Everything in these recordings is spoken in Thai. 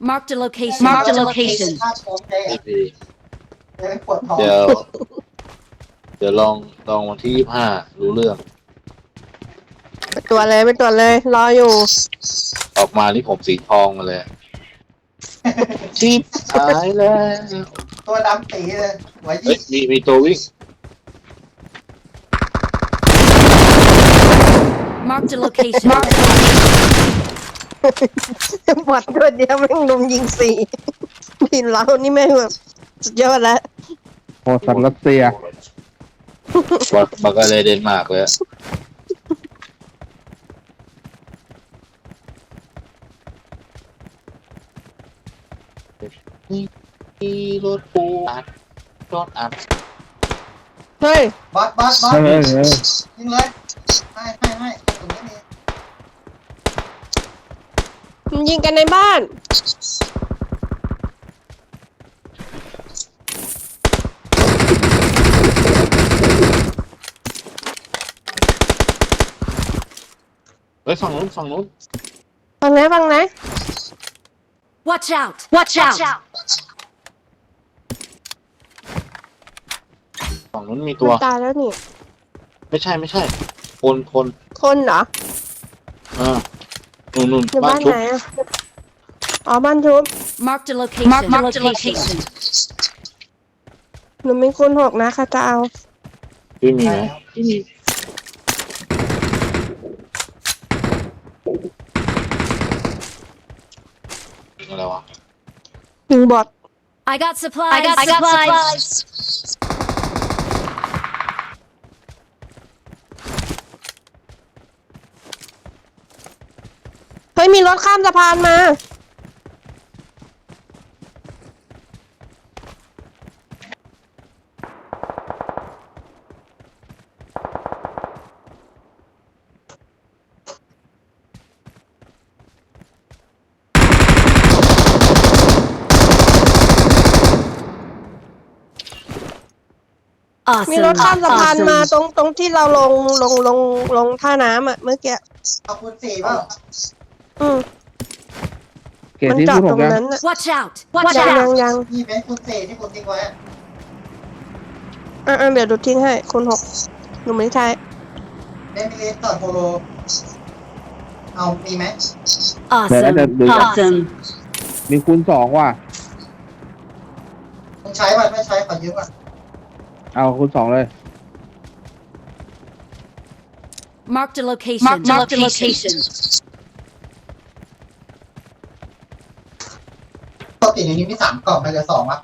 Marked a location. Marked a location. ถ้าโชมเจ๊ไม่ดีเจ๊ปวดท้องเดี๋ยว เดี๋ยวลองลองวันที่ยี่ห้ารู้เรื่อง ไปตัวจเลยไปตัวจเลย รออยู่ ออกมานี่ผมสีทองมาเลยชิบหายแล้วตัวดำตีเลยหัวเฮ้ยิยงมีมีตัววิ่ง Marked a location. หมดตัวเดียวแม่งลุมยิงสี่ทีมเรานี่แม่งแบบสุดยอดแล้วโอ้สันรัสเซียบักบักอะไรเดนมาร์กเลยอะนี่รถปูอัดรถอัดเฮ้ยบอสบอสบอสเฮ้ยเฮ้ยเฮ้ยยิงเลยให้ให้ให้ตรงนี้มี มันยิงกันในบ้าน เฮ้ยฝั่งนู้นฝั่งนู้นฟังไหนฟังไหน Watch out. Watch out. ฝั่งนู้นมีมัตัวนตายแล้วนี่ ไม่ใช่ไม่ใช่คนคนคนเหรอ อ่า นู่นนู่นอยู่บ้าบ้านนชุบไหนอะอ๋อบ้านชุบ Marked a location. Marked a location. หนูมีคูณหกนะค่ะจะเอาพี่มีไหมพี่มีอะไรวะยิงบอด I got supplies. I got supplies. เฮ้ย มีรถข้ามสะพานมา มี Awesome. รถข้ามสะพานมา Awesome. ตรงตรงที่เราลงลงลงลงท่าน้ำอะเมื่อกี้ เอาคูณสี่เปล่า อืมเกรดมันที่จอดพูดตหรกงยังนั้นอะ Watch out. Watch ยังยัง out. ยังนี่เป็นคูณสี่ที่ผมทิ้งไว้อะอะอะเดี๋ยวดูทิ้งให้คูณหกหนูไม่ใช้เล่นมิเลสต่อโปโล เอา มีไหม Awesome. Awesome. มีคูณสองว่ะ มึงใช้ป่ะไม่ใช้ขอยืมป่ะเอาคูณสองเลย Marked a location. Marked a location. ปก ติในนี้มีสามกล่องไปเหลือสองวะ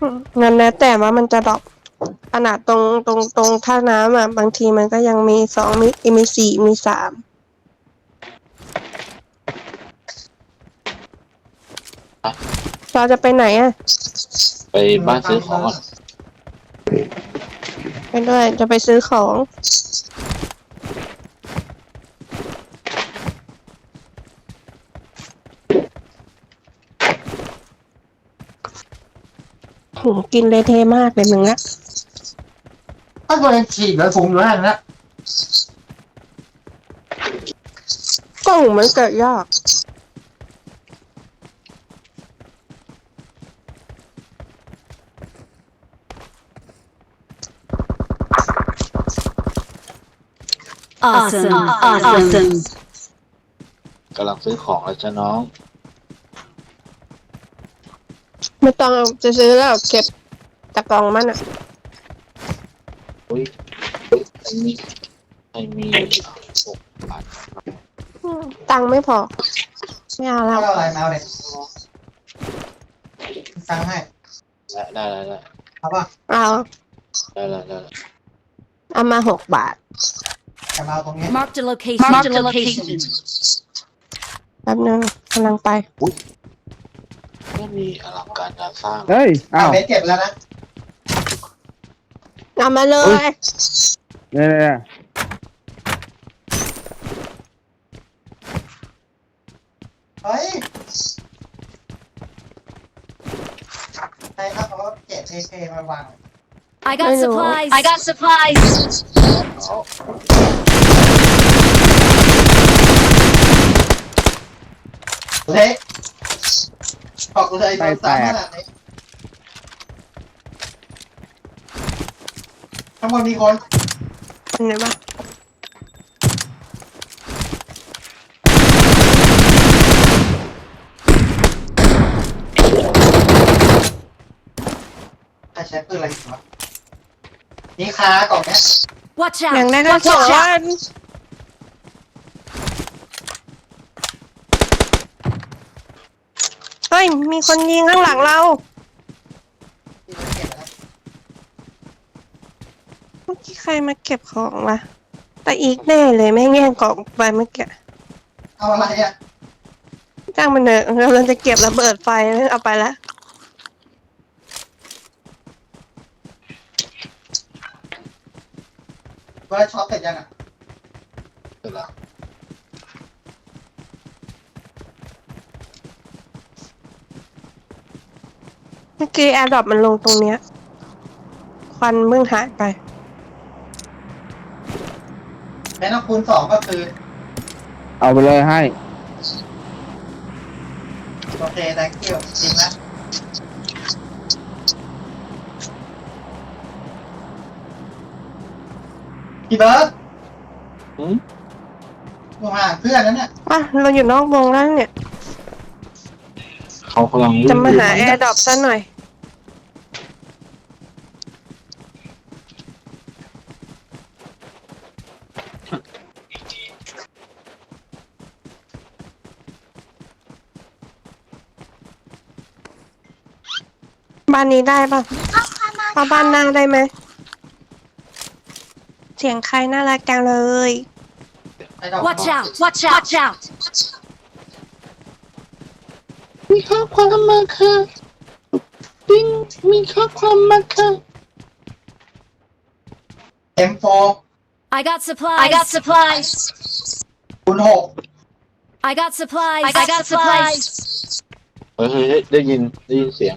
อืมงั้นแล้วแต่ว่ามันจะดรอปขนาดตรงตรงตรงท่าน้ำอะ บางทีมันก็ยังมีสองมีมีสี่มีสามเราจะไปไหนอะ ไปบ้านซื้อของก่อนไปด้วยจะไปซื้อของ หกินเลยเทมากเลยมึงนะถ้าตัวเองฉีดแล้วสูงอยู่แล้วนะกล้องมันเกิดยาก Awesome. Awesome. กำลังซื้อของแล้วจ้ะน้อง ไม่ต้องเอาจะซื้อแล้วเก็บจากกล่องมันอะอุ้ยเฮ้ยไอ้มีไอ้มีหกบาทอืมตังค์ไม่พอ ไม่เอาไม่แล้ว เอาอะไรมาเอาเลยสั่งให้ได้ได้ได้เอาป่ะเอาได้ได้ได้ได้เอามาหกบาทแต่มาเอาตรงนี้ Marked a location. Marked a location. แป๊บนึงกำลังไปไม่ มีอลังการงานสร้างเฮ้ยเอาอ้าวเบสเก็บแล้วนะเอามาเลยเนี่ยเนี่ยเฮ้ยใช่ครับเขาเก็บเอเคมาวาง I got Hello. supplies. I got supplies. เละ เลยโดนซ้ำขนาดนี้ข้างบนมีคนคนไหนบ้างใครใช้ปืนอะไรอยู่วะนี่ค้ากล่องเนี้ย Watch อย่าง out! ได้ก็ Watch สอง out! วันเฮ้ย มีคนยิงข้างหลังเราที่มันเก็บอะไรเมื่อกี้ใครมาเก็บของวะแต่อีกแน่เลยแม่งแย่งกล่องไปเมื่อกี้เอาอะไรอะจ้างมันเนอะเราจะเก็บระเบิดไฟเอาไปแล้วเบิร์ดช็อตเสร็จยังอะเสร็จแล้ว เมื่อกี้แอร์ดรอปมันลงตรงเนี้ย ควันเพิ่งหายไป แม่น้องคูณสองก็คือ เอาไปเลยให้ โอเค thank you จริงนะพี่เบิร์ดหืม อยู่ห่างเพื่อนนั้นเนี่ย อะ เราอยู่นอกวงแล้วเนี่ย เขากำลังวิ่งจะมาหายู่แอร์ดรอปซะหน่อย บ้านนี้ได้ปะเอาบ้านหน้าได้ไหม เสียงใครน่ารักจังเลยไอ้ดอก Watch out! Watch out! Watch out! มีข้อความมาค่ะปิ้งมีข้อความมาค่ะเอ็มโฟ I got supplies! I got supplies! คูณหก I got supplies! I got supplies! เฮ้ยเฮ้ยเฮ้ยได้ยินได้ยินเสียง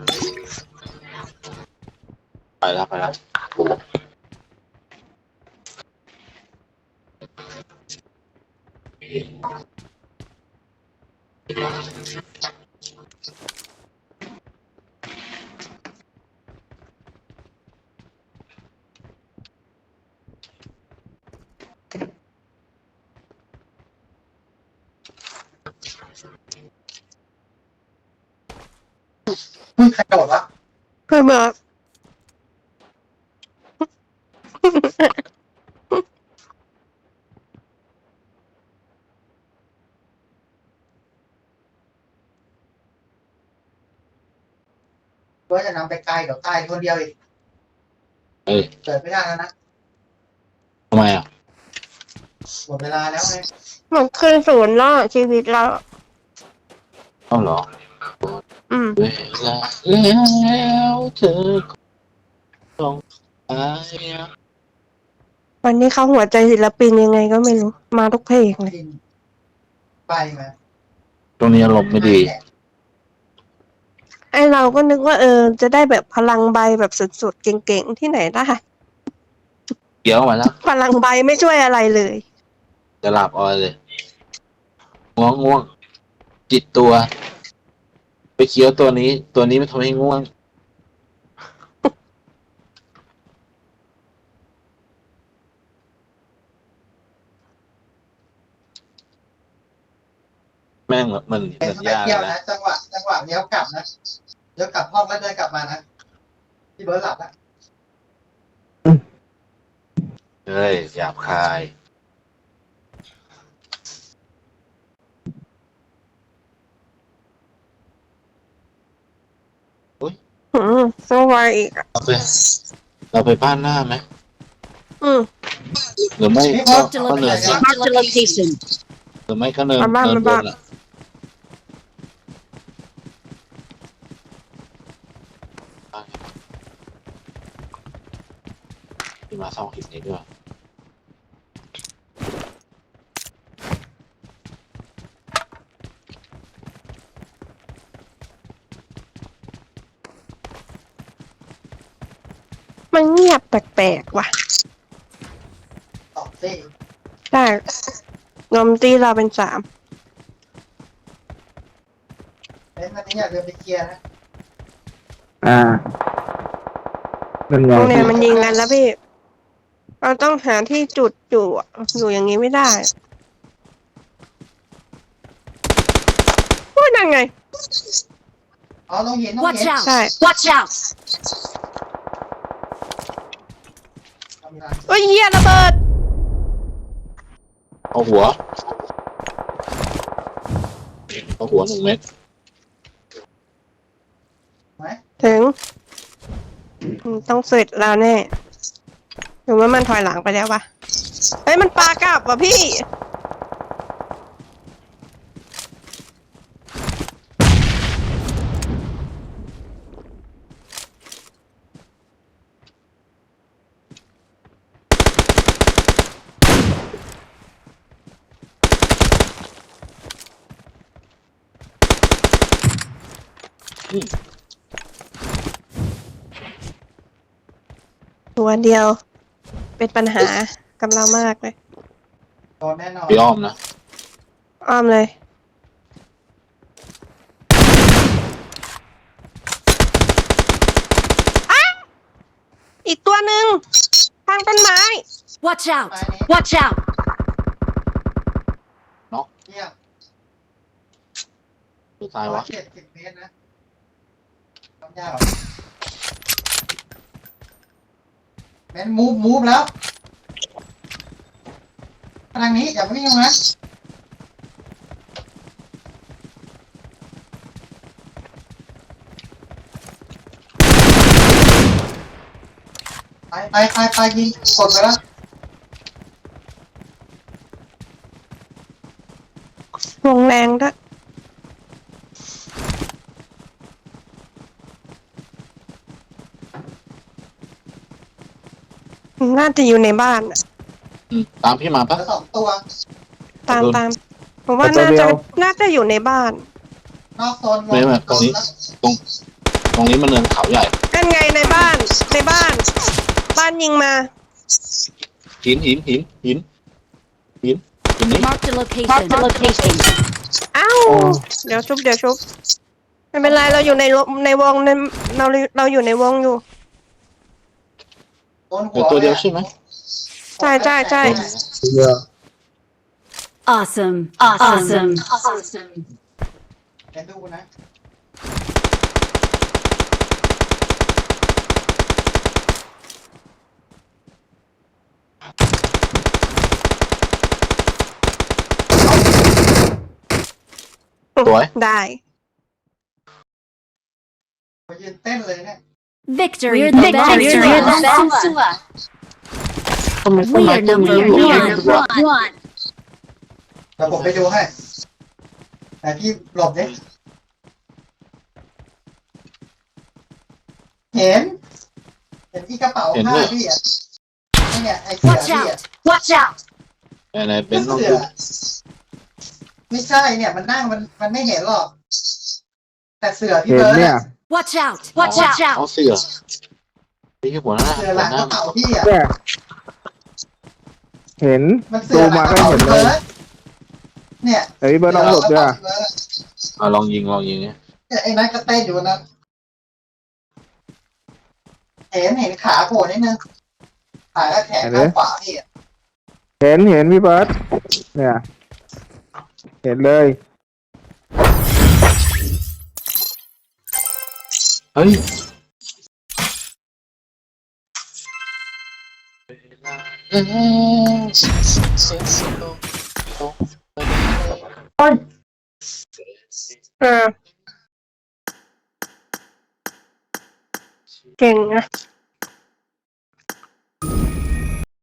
มึงใครโดดวะเพื่อนบอกเบิร์ดจะนำไปไกลเดี๋ยวตายคนเดียวอีกเอ้ย เกิดไม่ได้แล้วนะ ทำไมอะ หมดเวลาแล้วไงมันขึ้นศูนย์แล้วชีวิตเรา ต้องหรอ เวลาแล้วเธอต้องไปอะวันนี้เขาหัวใจศิลปินยังไงก็ไม่รู้ มาทุกเพลงเลยกินไปมาตรงนี้อารมณ์ไม่ดี ไอเราก็นึกว่าเออ จะได้แบบพลังใบแบบสุดๆเก่งๆที่ไหนได้เดี๋ยวมาแล้วพลังใบไม่ช่วยอะไรเลย จะหลับเออยเลย ง่วงง่วงจิตตัวไป เคี้ยวตัวนี้ ตัวนี้มันทำให้ง่วง แม่งเหมือนเหมือนเอ็เหมืมอนต้องไปยาเที่ยวเลยนะนะจังหวะจังหวะเลี้ยวกลับนะเลี้ยวกลับห้องแล้วเดินกลับมานะพี่เบิร์ดหลับแล้วเฮ้ยหยาบคาย อืมสวายอีกอะเราไปเราไปบ้านหน้าไหมอืม หรือไม่นี่ก็ Marked a ก็เนิน location. Marked a location. หรือไม่ก็เนินมาบ้านเนินมาบบ้าน นอะที่มาซ่องหินนี้ด้วย มันเงียบแปลกๆว่ะสองสิได้นมตีเราเป็นสามเล่นวันนี้อย่าลืมไปเคลียร์นะอ่านั่นไงโรงเรียนมันยิงกันแล้วพี่ เราต้องหาที่จุดอยู่อะอยู่อย่างนี้ไม่ได้ว่านั่นไง อ๋อต้องเห็นต้อง Watch เห็น out! ใช่ Watch out! ทำงาน โอ้ยเหี้ยระเบิด เอาหัว เอาหัวหนึ่งเม็ดไหมถึงอืมต้องเสร็จแล้วแน่หรือว่ามันถอยหลังไปแล้ววะเฮ้ยมันปลากลับว่ะพี่ ตัวเดียว เป็นปัญหากับเรามากเลยโดนแน่นอนไปอ้อมนะอ้อมเลยอ๊ะอีกตัวหนึ่งทางต้นไม้ Watch out! ไปนี้ Watch out! เที่ยงตัวตายวะเจ็ดสิบเมตรนะทำยากหรอ แมนมูฟมูฟแล้วทางนี้อย่าไปวิ่งนะไปไปไปไปยิงกดไปแล้วงแรงด้วย น่าจะอยู่ในบ้านน่ะอืมตามพี่มาเหปะลือสองตัว ตามตามผมว่าน่าจะน่าจะอยู่ในบ้าน นอกโซนวงไม่ไม่ตรงนี้ ตรงตรงนี้มันเนินเขาใหญ่นั่นไงในบ้านในบ้าน บ้านยิงมาหินหินหินหินหินหินนี้ Mark the location. Mark the location. อ้าวเดี๋ยวชุบเดี๋ยวชุบไม่เป็นไรเราอยู่ในรในวงในเราเราอยู่ในวงอยู่ โดนหัเดี๋ยววตัวเดียวใช่ไหมใช่ใช่ใช่เยอะ Awesome. Awesome. Awesome. เดี๋ยวดูนะสวย ได้ ไปยืนเต้นเลยเนี่ย Victory. We're the best. Victory. We're the best. ทำไมต้น We ไม้ are ต้น number นี้อยู่ใน one. ตัว One. เดี๋ยวผมไปดูให้แต่พี่หลบดิเห็น เห็นที่กระเป๋าผ้าพี่อะนี่เนี่ยไอ้เสือ Watch พี่อะ out. Watch out. ไหนๆเป็นต้องเสืดูอไม่ใช่เนี่ย มันนั่งมันมันไม่เห็นหรอก แต่เสือพี่เห็นเบิร์ดเนี่ย อะ Watch out. Watch เอา out. เสือนี่คือหัวหน้าเสือหหัลัวงหน้ากระเป๋าพี่อะ เนี่ยเห็น มันเสือหลังกระดูเป๋ามาก็พี่เห็นเลยเบิร์ดเนี่ยแต่พี่เบิร์ดต้องหลบด้วยเอาลองยิงลองยิงเนี่ยเนี่ยไอ้นั่นก็เต้นอยู่นะเห็นเห็นขาโผล่นิดนึงขาและแขนข้างขวาพี่อะเห็นเห็นพี่เบิร์ดเนี่ย เห็นเลย เฮ้ยเเออเก่งนะ